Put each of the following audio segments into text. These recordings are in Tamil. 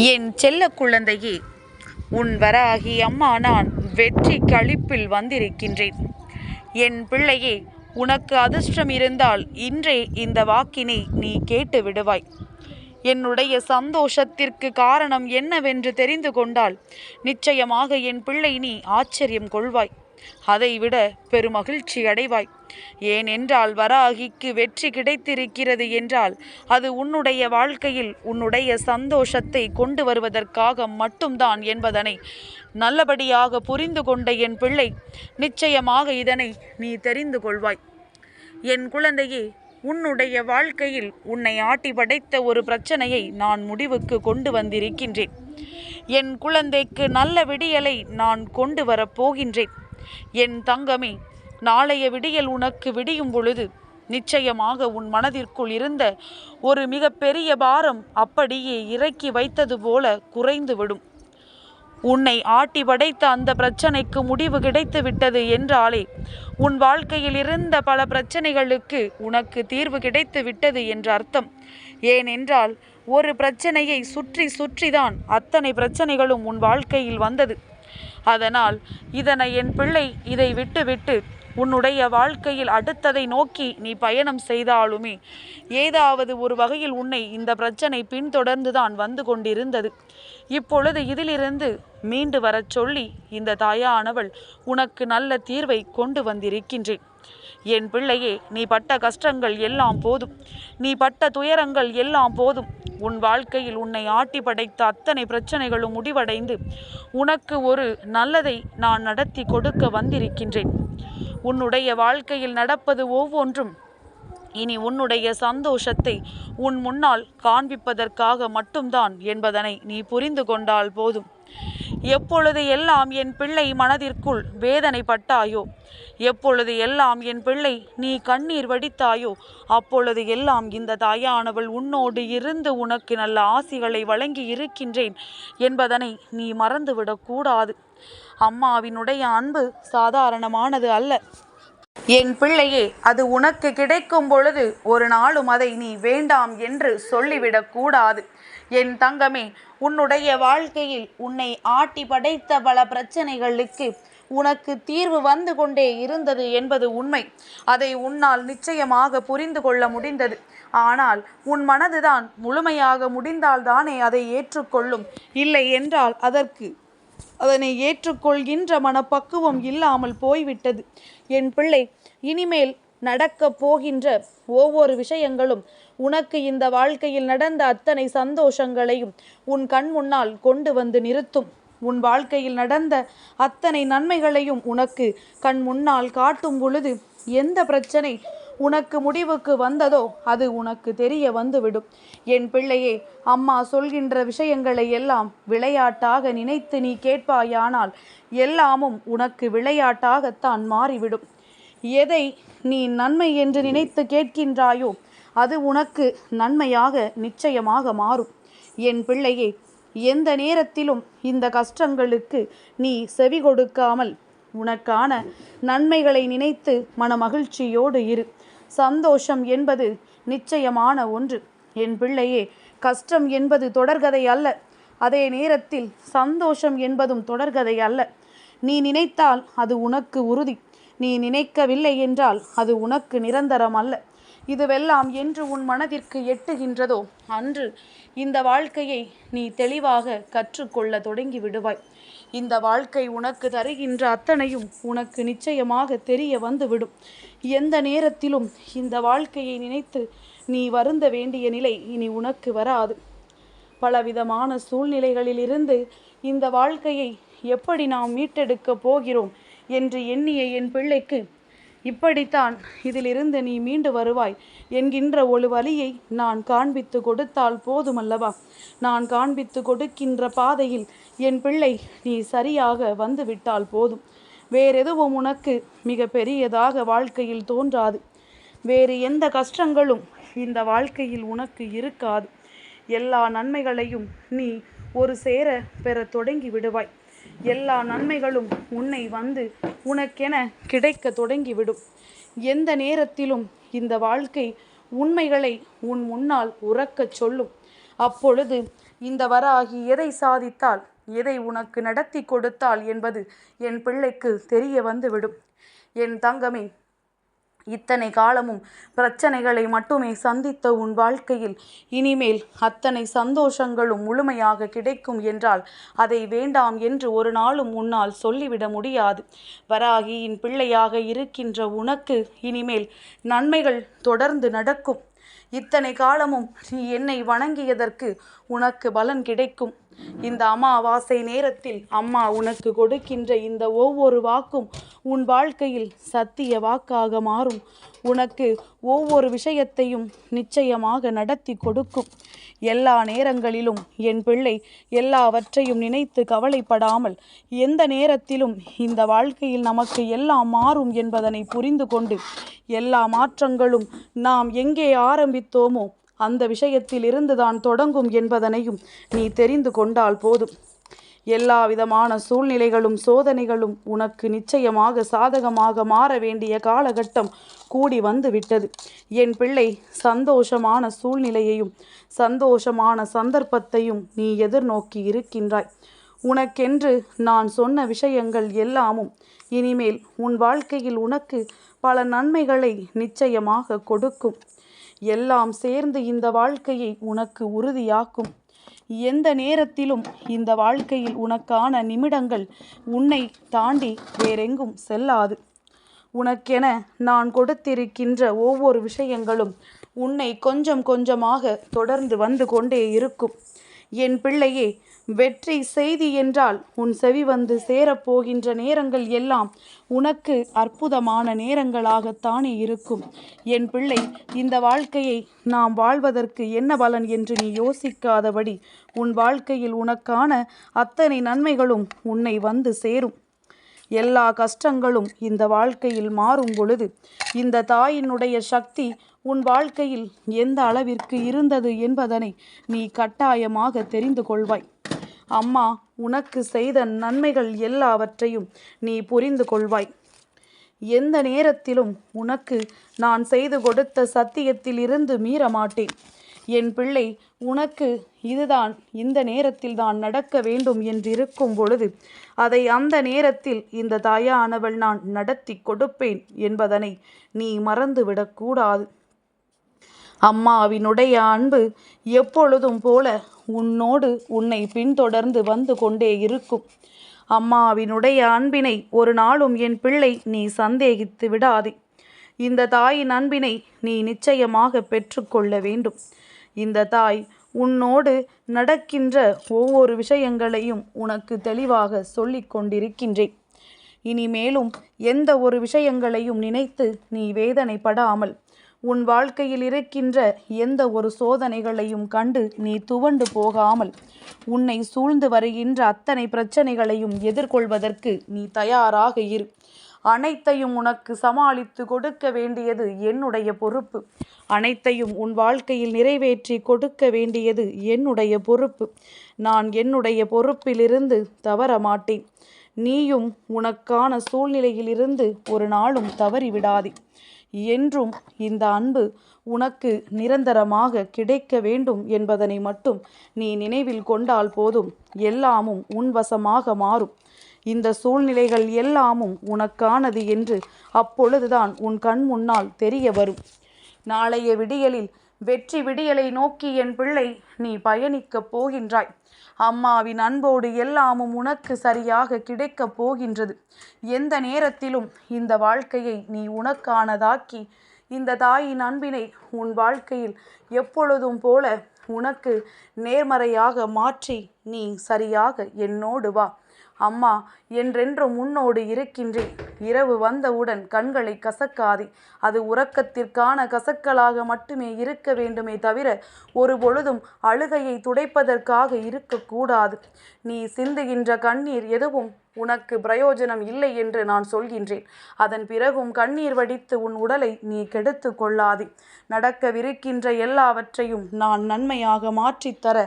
என் செல்ல குழந்தையே உன் வராகி அம்மா நான் வெற்றி களிப்பில் வந்திருக்கின்றேன். என் பிள்ளையே உனக்கு அதிர்ஷ்டம் இருந்தால் இன்றே இந்த வாக்கினை நீ கேட்டு விடுவாய். என்னுடைய சந்தோஷத்திற்கு காரணம் என்னவென்று தெரிந்து கொண்டால் நிச்சயமாக என் பிள்ளை நீ ஆச்சரியம் கொள்வாய். அதைவிட பெருமகிழ்ச்சி அடைவாய். ஏனென்றால் வராகிக்கு வெற்றி கிடைத்திருக்கிறது என்றால் அது உன்னுடைய வாழ்க்கையில் உன்னுடைய சந்தோஷத்தை கொண்டு வருவதற்காக மட்டும்தான் என்பதனை நல்லபடியாக புரிந்து கொண்ட என் பிள்ளை நிச்சயமாக இதனை நீ தெரிந்து கொள்வாய். என் குழந்தையே உன்னுடைய வாழ்க்கையில் உன்னை ஆட்டி படைத்த ஒரு பிரச்சனையை நான் முடிவுக்கு கொண்டு வந்திருக்கின்றேன். என் குழந்தைக்கு நல்ல விடியலை நான் கொண்டு வரப் போகின்றேன். என் தங்கமே நாளைய விடியல் உனக்கு விடியும் பொழுது நிச்சயமாக உன் மனதிற்குள் இருந்த ஒரு மிக பெரிய பாரம் அப்படியே இறக்கி வைத்தது போல குறைந்துவிடும் உன்னை ஆட்டி படைத்த அந்த பிரச்சனைக்கு முடிவு கிடைத்து விட்டது என்றாலே உன் வாழ்க்கையில் இருந்த பல பிரச்சனைகளுக்கு உனக்கு தீர்வு கிடைத்து விட்டது என்று அர்த்தம். ஏனென்றால் ஒரு பிரச்சனையை சுற்றி சுற்றிதான் அத்தனை பிரச்சனைகளும் உன் வாழ்க்கையில் வந்தது. அதனால் இதனை என் பிள்ளை இதை விட்டுவிட்டு உன்னுடைய வாழ்க்கையில் அடுத்ததை நோக்கி நீ பயணம் செய்தாலுமே ஏதாவது ஒரு வகையில் உன்னை இந்த பிரச்சனை பின்தொடர்ந்துதான் வந்து கொண்டிருந்தது. இப்பொழுது இதிலிருந்து மீண்டு வரச் சொல்லி இந்த தாயானவள் உனக்கு நல்ல தீர்வை கொண்டு வந்திருக்கின்றேன். என் பிள்ளையே நீ பட்ட கஷ்டங்கள் எல்லாம் போதும். நீ பட்ட துயரங்கள் எல்லாம் போதும். உன் வாழ்க்கையில் உன்னை ஆட்டி படைத்த அத்தனை பிரச்சனைகளும் முடிவடைந்து உனக்கு ஒரு நல்லதை நான் நடத்தி கொடுக்க வந்திருக்கின்றேன். உன்னுடைய வாழ்க்கையில் நடப்பது ஒவ்வொன்றும். இனி உன்னுடைய சந்தோஷத்தை உன் முன்னால் காண்பிப்பதற்காக மட்டும்தான் என்பதனை நீ புரிந்து கொண்டால் போதும். எப்பொழுது எல்லாம் என் பிள்ளை மனதிற்குள் வேதனைப்பட்டாயோ எப்பொழுது எல்லாம் என் பிள்ளை நீ கண்ணீர் வடித்தாயோ அப்பொழுது எல்லாம் இந்த தாயானவள் உன்னோடு இருந்து உனக்கு நல்ல ஆசிகளை வழங்கி இருக்கின்றேன் என்பதனை நீ மறந்துவிடக்கூடாது. அம்மாவினுடைய அன்பு சாதாரணமானது அல்ல. என் பிள்ளையே அது உனக்கு கிடைக்கும் பொழுது ஒரு நாளும் அதை நீ வேண்டாம் என்று சொல்லிவிடக் கூடாது. என் தங்கமே உன்னுடைய வாழ்க்கையில் உன்னை ஆட்டி படைத்த பல பிரச்சனைகளுக்கு உனக்கு தீர்வு வந்து கொண்டே இருந்தது என்பது உண்மை. அதை உன்னால் நிச்சயமாக புரிந்து கொள்ள முடிந்தது. ஆனால் உன் மனதுதான் முழுமையாக முடிந்தால்தானே அதை ஏற்றுக்கொள்ளும். இல்லை என்றால் அதற்கு அதனை ஏற்றுக்கொள்கின்ற மனப்பக்குவம் இல்லாமல் போய்விட்டது. என் பிள்ளை இனிமேல் நடக்கப் போகின்ற ஒவ்வொரு விஷயங்களும் உனக்கு இந்த வாழ்க்கையில் நடந்த அத்தனை சந்தோஷங்களையும் உன் கண் முன்னால் கொண்டு வந்து நிறுத்தும். உன் வாழ்க்கையில் நடந்த அத்தனை நன்மைகளையும் உனக்கு கண் முன்னால் காட்டும் பொழுது எந்த பிரச்சனை உனக்கு முடிவுக்கு வந்ததோ அது உனக்கு தெரிய வந்துவிடும். என் பிள்ளையே அம்மா சொல்கின்ற விஷயங்களை எல்லாம் விளையாட்டாக நினைத்து நீ கேட்பாயானால் எல்லாமும் உனக்கு விளையாட்டாகத்தான் மாறிவிடும். எதை நீ நன்மை என்று நினைத்து கேட்கின்றாயோ அது உனக்கு நன்மையாக நிச்சயமாக மாறும். என் பிள்ளையே எந்த நேரத்திலும் இந்த கஷ்டங்களுக்கு நீ செவி கொடுக்காமல் உனக்கான நன்மைகளை நினைத்து மனமகிழ்ச்சியோடு இரு. சந்தோஷம் என்பது நிச்சயமான ஒன்று. என் பிள்ளையே கஷ்டம் என்பது தொடர்கதை அல்ல. அதே நேரத்தில் சந்தோஷம் என்பதும் தொடர்கதை அல்ல. நீ நினைத்தால் அது உனக்கு உறுதி. நீ நினைக்கவில்லை என்றால் அது உனக்கு நிரந்தரம் அல்ல. இதுவெல்லாம் என்று உன் மனதிற்கு எட்டுகின்றதோ? அன்று இந்த வாழ்க்கையை நீ தெளிவாக கற்றுக்கொள்ள தொடங்கி விடுவாய். இந்த வாழ்க்கை உனக்கு தருகின்ற அத்தனையும் உனக்கு நிச்சயமாக தெரிய வந்துவிடும். எந்த நேரத்திலும் இந்த வாழ்க்கையை நினைத்து நீ வருந்த வேண்டிய நிலை இனி உனக்கு வராது. பலவிதமான சூழ்நிலைகளிலிருந்து இந்த வாழ்க்கையை எப்படி நாம் மீட்டெடுக்கப் போகிறோம் என்று எண்ணிய என் பிள்ளைக்கு இப்படித்தான் இதிலிருந்து நீ மீண்டு வருவாய். என்கின்ற ஒரு வழியை நான் காண்பித்து கொடுத்தால் போதுமல்லவா? நான் காண்பித்து கொடுக்கின்ற பாதையில் என் பிள்ளை நீ சரியாக வந்து விட்டால் போதும். வேறெதுவும் உனக்கு மிக பெரியதாக வாழ்க்கையில் தோன்றாது. வேறு எந்த கஷ்டங்களும் இந்த வாழ்க்கையில் உனக்கு இருக்காது. எல்லா நன்மைகளையும் நீ ஒரு சேர பெற தொடங்கி விடுவாய். எல்லா நன்மைகளும் உன்னை வந்து உனக்கென கிடைக்க தொடங்கிவிடும். எந்த நேரத்திலும் இந்த வாழ்க்கை உண்மைகளை உன் முன்னால் உறக்கச் சொல்லும். அப்பொழுது இந்த வராகி எதை சாதித்தால் எதை உனக்கு நடத்தி கொடுத்தாள் என்பது என் பிள்ளைக்கு தெரிய வந்துவிடும். என் தங்கமே இத்தனை காலமும் பிரச்சனைகளை மட்டுமே சந்தித்த உன் வாழ்க்கையில் இனிமேல் அத்தனை சந்தோஷங்களும் முழுமையாக கிடைக்கும் என்றால் அதை வேண்டாம் என்று ஒரு நாளும் உன்னால் சொல்லிவிட முடியாது. வராகியின் பிள்ளையாக இருக்கின்ற உனக்கு இனிமேல் நன்மைகள் தொடர்ந்து நடக்கும். இத்தனை காலமும் நீ என்னை வணங்கியதற்கு உனக்கு பலன் கிடைக்கும். இந்த அமாவாசை நேரத்தில் அம்மா உனக்கு கொடுக்கின்ற இந்த ஒவ்வொரு வாக்கும் உன் வாழ்க்கையில் சத்திய வாக்காக மாறும். உனக்கு ஒவ்வொரு விஷயத்தையும் நிச்சயமாக நடத்தி கொடுக்கும். எல்லா நேரங்களிலும் என் பிள்ளை எல்லாவற்றையும் நினைத்து கவலைப்படாமல் எந்த நேரத்திலும் இந்த வாழ்க்கையில் நமக்கு எல்லாம் மாறும் என்பதனை புரிந்து கொண்டு எல்லா மாற்றங்களும் நாம் எங்கே ஆரம்பித்தோமோ அந்த விஷயத்தில் இருந்துதான் தொடங்கும் என்பதனையும் நீ தெரிந்து கொண்டால் போதும். எல்லா விதமான சூழ்நிலைகளும் சோதனைகளும் உனக்கு நிச்சயமாக சாதகமாக மாற வேண்டிய காலகட்டம் கூடி வந்து விட்டது என் பிள்ளை சந்தோஷமான சூழ்நிலையையும் சந்தோஷமான சந்தர்ப்பத்தையும் நீ எதிர்நோக்கி இருக்கின்றாய். உனக்கென்று நான் சொன்ன விஷயங்கள் எல்லாமும் இனிமேல் உன் வாழ்க்கையில் உனக்கு பல நன்மைகளை நிச்சயமாக கொடுக்கும். எல்லாம் சேர்ந்து இந்த வாழ்க்கையை உனக்கு உறுதியாக்கும். எந்த நேரத்திலும் இந்த வாழ்க்கையில் உனக்கான நிமிடங்கள் உன்னை தாண்டி வேறெங்கும் செல்லாது. உனக்கென நான் கொடுத்திருக்கின்ற ஒவ்வொரு விஷயங்களும் உன்னை கொஞ்சம் கொஞ்சமாக தொடர்ந்து வந்து கொண்டே இருக்கும். என் பிள்ளையே வெற்றி செய்தி என்றால் உன் செவி வந்து சேரப்போகின்ற நேரங்கள் எல்லாம் உனக்கு அற்புதமான நேரங்களாகத்தானே இருக்கும். என் பிள்ளை இந்த வாழ்க்கையை நாம் வாழ்வதற்கு என்ன பலன் என்று நீ யோசிக்காதபடி உன் வாழ்க்கையில் உனக்கான அத்தனை நன்மைகளும் உன்னை வந்து சேரும். எல்லா கஷ்டங்களும் இந்த வாழ்க்கையில் மாறும் பொழுது இந்த தாயினுடைய சக்தி உன் வாழ்க்கையில் எந்த அளவிற்கு இருந்தது என்பதனை நீ கட்டாயமாக தெரிந்து கொள்வாய். அம்மா உனக்கு செய்த நன்மைகள் எல்லாவற்றையும் நீ புரிந்து கொள்வாய். எந்த நேரத்திலும் உனக்கு நான் செய்து கொடுத்த சத்தியத்தில் இருந்து மீற மாட்டேன் என் பிள்ளை உனக்கு இதுதான் இந்த நேரத்தில் தான் நடக்க வேண்டும் என்றிருக்கும் பொழுது அதை அந்த நேரத்தில் இந்த தாயானவள் நான் நடத்தி கொடுப்பேன் என்பதனை நீ மறந்துவிடக்கூடாது அம்மாவினுடைய அன்பு எப்பொழுதும் போல உன்னோடு உன்னை பின்தொடர்ந்து வந்து கொண்டே இருக்கும். அம்மாவினுடைய அன்பினை ஒரு நாளும் என் பிள்ளை நீ சந்தேகித்து விடாதே. இந்த தாயின் அன்பினை நீ நிச்சயமாக பெற்றுக்கொள்ள வேண்டும். இந்த தாய் உன்னோடு நடக்கின்ற ஒவ்வொரு விஷயங்களையும் உனக்கு தெளிவாக சொல்லிக் கொண்டிருக்கின்றேன். இனிமேலும் எந்த ஒரு விஷயங்களையும் நினைத்து நீ வேதனைப்படாமல் உன் வாழ்க்கையில் இருக்கின்ற எந்த ஒரு சோதனைகளையும் கண்டு நீ துவண்டு போகாமல் உன்னை சூழ்ந்து வருகின்ற அத்தனை பிரச்சனைகளையும் எதிர்கொள்வதற்கு நீ தயாராக இரு. அனைத்தையும் உனக்கு சமாளித்து கொடுக்க வேண்டியது என்னுடைய பொறுப்பு. அனைத்தையும் உன் வாழ்க்கையில் நிறைவேற்றி கொடுக்க வேண்டியது என்னுடைய பொறுப்பு. நான் என்னுடைய பொறுப்பிலிருந்து தவற மாட்டேன். நீயும் உனக்கான சூழ்நிலையிலிருந்து ஒரு நாளும் தவறிவிடாதே. என்றும் இந்த அன்பு உனக்கு நிரந்தரமாக கிடைக்க வேண்டும் என்பதனை மட்டும் நீ நினைவில் கொண்டால் போதும். எல்லாமும் உன் வசமாக மாறும். இந்த சூழ்நிலைகள் எல்லாமும் உனக்கானது என்று அப்பொழுதுதான் உன் கண் முன்னால் தெரிய வரும். நாளைய விடியலில் வெற்றி விடியலை நோக்கி என் பிள்ளை நீ பயணிக்கப் போகின்றாய். அம்மாவின் அன்போடு எல்லாமும் உனக்கு சரியாக கிடைக்கப் போகின்றது. எந்த நேரத்திலும் இந்த வாழ்க்கையை நீ உனக்கானதாக்கி இந்த தாயின் அன்பினை உன் வாழ்க்கையில் எப்பொழுதும் போல உனக்கு நேர்மறையாக மாற்றி நீ சரியாக என்னோடு வா. அம்மா என்றென்றும் உன்னோடு இருக்கின்றேன். இரவு வந்தவுடன் கண்களை கசக்காதே. அது உறக்கத்திற்கான கசக்கலாக மட்டுமே இருக்க வேண்டுமே தவிர ஒரு பொழுதும் அழுகையை துடைப்பதற்காக இருக்கக்கூடாது. நீ சிந்துகின்ற கண்ணீர் எதுவும் உனக்கு பிரயோஜனம் இல்லை என்று நான் சொல்கின்றேன். அதன் பிறகும் கண்ணீர் வடித்து உன் உடலை நீ கெடுத்து கொள்ளாதே. நடக்கவிருக்கின்ற எல்லாவற்றையும் நான் நன்மையாக மாற்றித்தர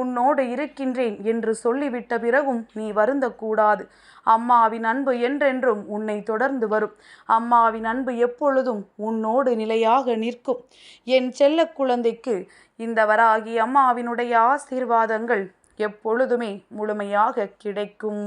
உன்னோடு இருக்கின்றேன் என்று சொல்லிவிட்ட பிறகும் நீ வருந்தக்கூடாது. அம்மாவின் அன்பு என்றென்றும் உன்னை தொடர்ந்து வரும். அம்மாவின் அன்பு எப்பொழுதும் உன்னோடு நிலையாக நிற்கும். என் செல்ல குழந்தைக்கு இந்த வராகி அம்மாவினுடைய ஆசீர்வாதங்கள் எப்பொழுதுமே முழுமையாக கிடைக்கும்.